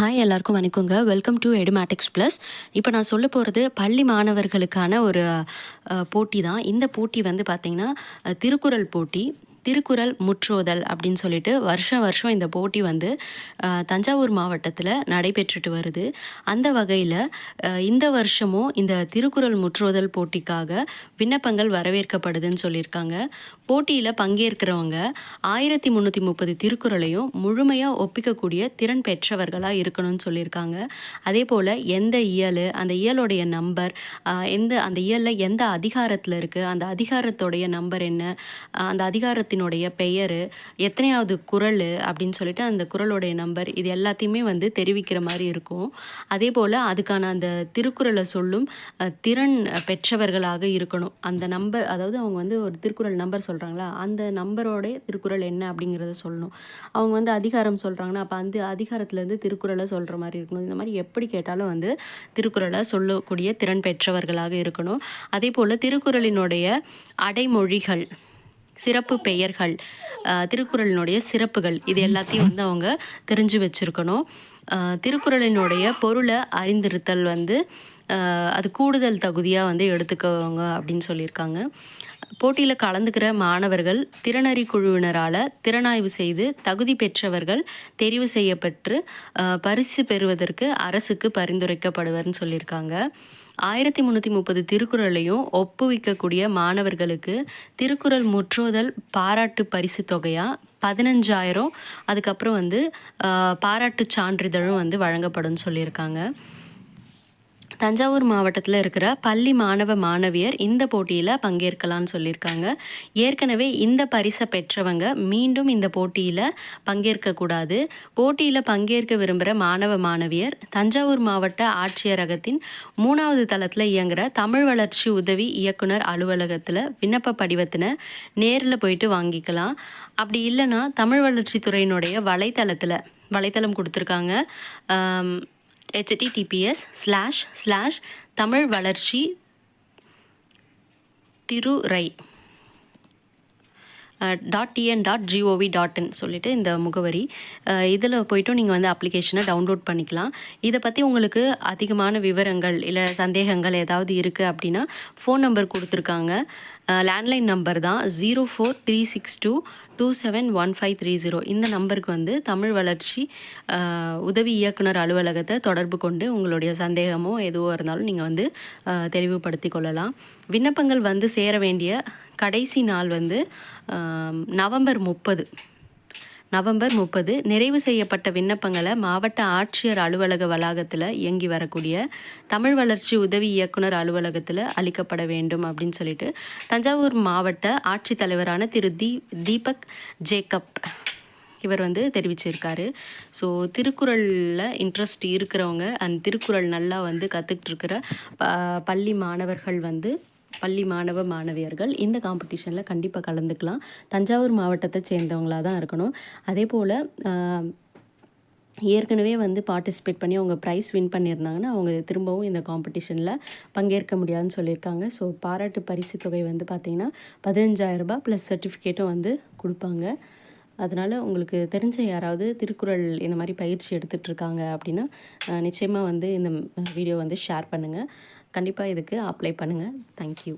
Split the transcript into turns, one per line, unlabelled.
Hi எல்லாருக்கும் வணக்கங்க. Welcome to Edumatics plus இப்போ நான் சொல்ல போகிறது பள்ளி மாணவர்களுக்கான ஒரு போட்டி தான் இந்த போட்டி வந்து பார்த்திங்கன்னா திருக்குறள் போட்டி. திருக்குறள் முற்றோதல் அப்படின்னு சொல்லிட்டு வருஷம் வருஷம் இந்த போட்டி வந்து தஞ்சாவூர் மாவட்டத்தில் நடைபெற்றுட்டு வருது. அந்த வகையில் இந்த வருஷமும் இந்த திருக்குறள் முற்றோதல் போட்டிக்காக விண்ணப்பங்கள் வரவேற்கப்படுதுன்னு சொல்லியிருக்காங்க. போட்டியில் பங்கேற்கிறவங்க ஆயிரத்தி முந்நூற்றி முப்பது திருக்குறளையும் முழுமையாக ஒப்பிக்கக்கூடிய திறன் பெற்றவர்களாக இருக்கணும்னு சொல்லியிருக்காங்க. அதே போல் எந்த இயல் அந்த இயலுடைய நம்பர் எந்த அந்த இயலில் எந்த அதிகாரத்தில் இருக்குது அந்த அதிகாரத்தோடைய நம்பர் என்ன அந்த அதிகாரத்தை அதிகாரத்தினுடைய பெயர் எத்தனையாவது குறள் அப்படின்னு சொல்லிட்டு அந்த குறளுடைய நம்பர் இது எல்லாத்தையுமே வந்து தெரிவிக்கிற மாதிரி இருக்கும். அதே போல் அதுக்கான அந்த திருக்குறளை சொல்லும் திறன் பெற்றவர்களாக இருக்கணும். அந்த நம்பர் அதாவது அவங்க வந்து ஒரு திருக்குறள் நம்பர் சொல்கிறாங்களா அந்த நம்பரோடைய திருக்குறள் என்ன அப்படிங்கிறத சொல்லணும். அவங்க வந்து அதிகாரம் சொல்கிறாங்கன்னா அப்போ அந்த அதிகாரத்துலேருந்து திருக்குறளை சொல்கிற மாதிரி இருக்கணும். இந்த மாதிரி எப்படி கேட்டாலும் வந்து திருக்குறளை சொல்லக்கூடிய திறன் பெற்றவர்களாக இருக்கணும். அதே போல் திருக்குறளினுடைய அடைமொழிகள் சிறப்பு பெயர்கள் திருக்குறளினுடைய சிறப்புகள் இது எல்லாத்தையும் வந்து அவங்க தெரிஞ்சு வச்சுருக்கணும். திருக்குறளினுடைய பொருளை அறிந்திருத்தல் வந்து அது கூடுதல் தகுதியாக வந்து எடுத்துக்கோங்க அப்படின்னு சொல்லியிருக்காங்க. போட்டியில் கலந்துக்கிற மாணவர்கள் திறனறி குழுவினரால் திறனாய்வு செய்து தகுதி பெற்றவர்கள் தெரிவு செய்யப்பட்டு பரிசு பெறுவதற்கு அரசுக்கு பரிந்துரைக்கப்படுவர்னு சொல்லியிருக்காங்க. ஆயிரத்தி முந்நூற்றி முப்பது திருக்குறளையும் ஒப்புவிக்கக்கூடிய மாணவர்களுக்கு திருக்குறள் முற்றோதல் பாராட்டு பரிசு தொகையாக பதினஞ்சாயிரம். அதுக்கப்புறம் வந்து பாராட்டு பாராட்டுச் சான்றிதழும் வந்து வழங்கப்படும்னு சொல்லியிருக்காங்க. தஞ்சாவூர் மாவட்டத்தில் இருக்கிற பள்ளி மாணவ மாணவியர் இந்த போட்டியில் பங்கேற்கலாம்னு சொல்லியிருக்காங்க. ஏற்கனவே இந்த பரிசை பெற்றவங்க மீண்டும் இந்த போட்டியில் பங்கேற்கக்கூடாது போட்டியில் பங்கேற்க விரும்புகிற மாணவ மாணவியர் தஞ்சாவூர் மாவட்ட ஆட்சியரகத்தின் மூணாவது தளத்தில் இயங்குகிற தமிழ் வளர்ச்சி உதவி இயக்குனர் அலுவலகத்தில் விண்ணப்ப படிவத்தினை நேரில் போயிட்டு வாங்கிக்கலாம். அப்படி இல்லைன்னா தமிழ் வளர்ச்சித்துறையினுடைய வலைத்தளத்தில் வலைத்தளம் கொடுத்துருக்காங்க. ஹெச்டிடிபிஎஸ் ஸ்லாஷ் ஸ்லாஷ் தமிழ் வளர்ச்சி திருரை dot TN dot GOV dot in சொல்லிட்டு இந்த முகவரி. இதில் போய்ட்டும் நீங்கள் வந்து அப்ளிகேஷனை டவுன்லோட் பண்ணிக்கலாம். இதை பற்றி உங்களுக்கு அதிகமான விவரங்கள் இல்லை சந்தேகங்கள் ஏதாவது இருக்குது அப்படின்னா ஃபோன் நம்பர் கொடுத்துருக்காங்க. லேண்ட்லைன் நம்பர் தான் zero four three six two two seven one five three zero இந்த நம்பருக்கு வந்து தமிழ் வளர்ச்சி உதவி இயக்குனர் அலுவலகத்தை தொடர்பு கொண்டு உங்களுடைய சந்தேகமோ எதுவோ இருந்தாலும் நீங்கள் வந்து தெளிவுபடுத்தி கொள்ளலாம். விண்ணப்பங்கள் வந்து சேர வேண்டிய கடைசி நாள் வந்து நவம்பர் முப்பது. நவம்பர் முப்பது நிறைவு செய்யப்பட்ட விண்ணப்பங்களை மாவட்ட ஆட்சியர் அலுவலக வளாகத்தில் இயங்கி வரக்கூடிய தமிழ் வளர்ச்சி உதவி இயக்குனர் அலுவலகத்தில் அளிக்கப்பட வேண்டும் அப்படின்னு சொல்லிட்டு தஞ்சாவூர் மாவட்ட ஆட்சித்தலைவரான திரு தி தீபக் ஜேக்கப் இவர் வந்து தெரிவிச்சிருக்காரு. ஸோ திருக்குறளில் இன்ட்ரெஸ்ட் இருக்கிறவங்க அண்ட் திருக்குறள் நல்லா வந்து கற்றுக்கிட்டு இருக்கிற ப பள்ளி மாணவர்கள் வந்து பள்ளி மாணவ மாணவியர்கள் இந்த காம்படிஷனில் கண்டிப்பாக கலந்துக்கலாம். தஞ்சாவூர் மாவட்டத்தை சேர்ந்தவங்களாக தான் இருக்கணும். அதே போல் ஏற்கனவே வந்து பார்ட்டிசிபேட் பண்ணி அவங்க ப்ரைஸ் வின் பண்ணியிருந்தாங்கன்னா அவங்க திரும்பவும் இந்த காம்படிஷனில் பங்கேற்க முடியாதுன்னு சொல்லியிருக்காங்க. ஸோ பாராட்டு பரிசு தொகை வந்து பார்த்திங்கன்னா பதினஞ்சாயிரரூபா ப்ளஸ் சர்டிஃபிகேட்டும் வந்து கொடுப்பாங்க. அதனால் உங்களுக்கு தெரிஞ்ச யாராவது திருக்குறள் இந்த மாதிரி பயிற்சி எடுத்துகிட்ருக்காங்க அப்படின்னா நிச்சயமாக வந்து இந்த வீடியோ வந்து ஷேர் பண்ணுங்கள் கண்டிப்பாக இதுக்கு அப்ளை பண்ணுங்கள் தேங்க்யூ